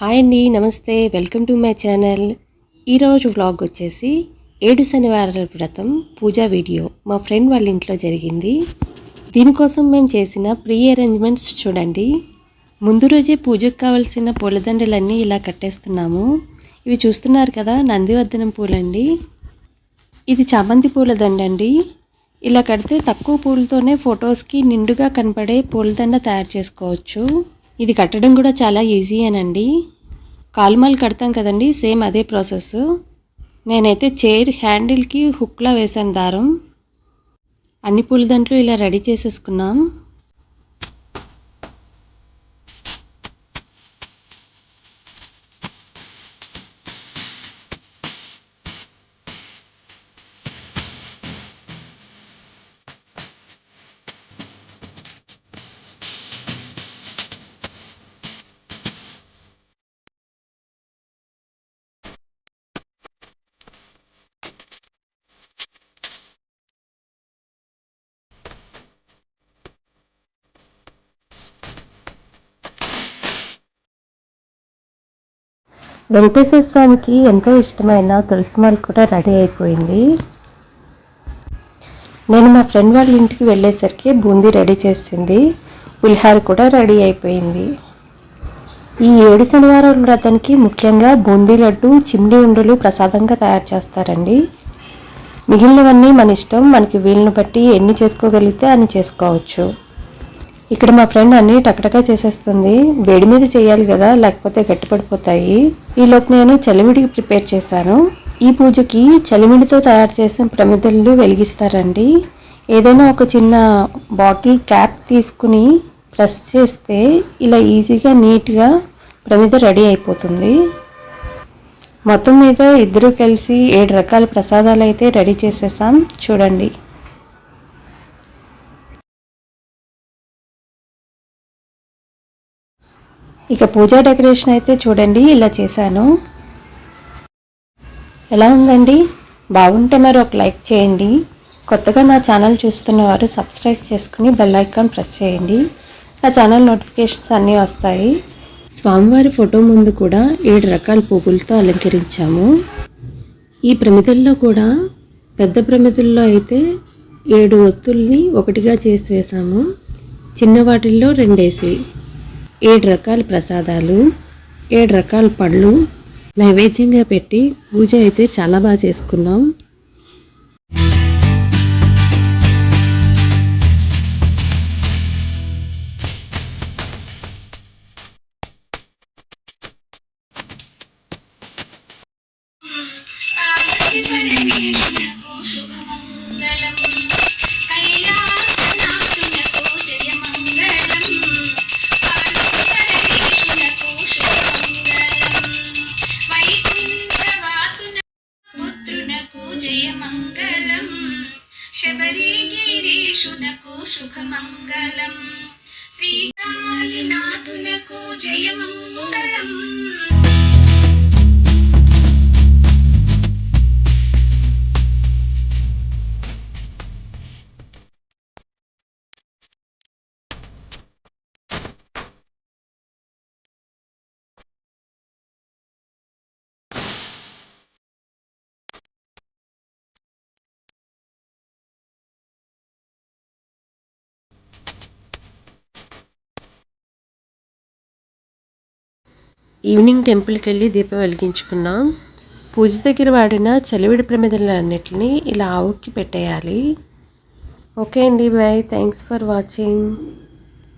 Hi అండి నమస్తే. Welcome to my channel. ఈరోజు వ్లాగ్ వచ్చేసి ఏడు శనివారాల వ్రతం పూజా వీడియో. మా ఫ్రెండ్ వాళ్ళ ఇంట్లో జరిగింది. దీనికోసం మేము చేసిన ప్రీ అరేంజ్మెంట్స్ చూడండి. ముందు రోజే పూజకు కావలసిన పూలదండలన్నీ ఇలా కట్టేస్తున్నాము. ఇవి చూస్తున్నారు కదా నందివర్ధనం పూలండి. ఇది చామంతి పూలదండ అండి. ఇలా కడితే తక్కువ పూలతోనే ఫొటోస్కి నిండుగా కనపడే పూలదండ తయారు చేసుకోవచ్చు. ఇది కట్టడం కూడా చాలా ఈజీ అనండి. కాలుమాలు కడతాం కదండి సేమ్ అదే ప్రాసెస్. నేనైతే చైర్ హ్యాండిల్కి హుక్లా వేసాను దారం. అన్ని పూల పూలదండలు ఇలా రెడీ చేసేసుకున్నాం. వెంకటేశ్వర స్వామికి ఎంతో ఇష్టమైన తులసిమాల కూడా రెడీ అయిపోయింది. నేను మా ఫ్రెండ్ వాళ్ళ ఇంటికి వెళ్ళేసరికి బూందీ రెడీ చేసింది. పులిహార కూడా రెడీ అయిపోయింది. ఈ ఏడు శనివారం వ్రతానికి ముఖ్యంగా బూందీ లడ్డు చిమ్డి ఉండలు ప్రసాదంగా తయారు చేస్తారండి. మిగిలినవన్నీ మన ఇష్టం. మనకి వీలుని బట్టి ఎన్ని చేసుకోగలిగితే అన్ని చేసుకోవచ్చు. ఇక్కడ మా ఫ్రెండ్ అన్ని టకటకా చేసేస్తుంది. వేడి మీద చేయాలి కదా లేకపోతే గట్టిపడిపోతాయి. ఈలోపు నేను చలిమిడికి ప్రిపేర్ చేశాను. ఈ పూజకి చలిమిడితో తయారు చేసిన ప్రమిదలు వెలిగిస్తారండి. ఏదైనా ఒక చిన్న బాటిల్ క్యాప్ తీసుకుని ప్రెస్ చేస్తే ఇలా ఈజీగా నీట్గా ప్రమిద రెడీ అయిపోతుంది. మొత్తం మీద ఇద్దరు కలిసి ఏడు రకాల ప్రసాదాలు అయితే రెడీ చేసేసాం. చూడండి. ఇక పూజా డెకరేషన్ అయితే చూడండి ఇలా చేశాను. ఎలా ఉందండి? బాగుంటే మరి ఒక లైక్ చేయండి. కొత్తగా నా ఛానల్ చూస్తున్న వారు సబ్స్క్రైబ్ చేసుకుని బెల్ ఐకాన్ ప్రెస్ చేయండి. నా ఛానల్ నోటిఫికేషన్స్ అన్నీ వస్తాయి. స్వామివారి ఫోటో ముందు కూడా ఏడు రకాల పువ్వులతో అలంకరించాము. ఈ ప్రమిదల్లో కూడా పెద్ద ప్రమిదల్లో అయితే ఏడు ఒత్తుల్ని ఒకటిగా చేసి వేసాము చిన్న వాటిల్లో రెండేసి. ఏడు రకాల ప్రసాదాలు ఏడు రకాల పళ్ళు నైవేద్యంగా పెట్టి పూజ అయితే చాలా బాగా చేసుకున్నాం. శబరిగిరీషునకు శుభమంగళం. శ్రీ సాయినాథునకు జయమంగళం. ఈవినింగ్ టెంపుల్కి వెళ్ళి దీపం వెలిగించుకున్నాం. పూజ దగ్గర వాడిన చలివిడి ప్రమిదలన్నిటిని ఇలా ఆవుకి పెట్టేయాలి. ఓకే అండి బాయ్ థ్యాంక్స్ ఫర్ వాచింగ్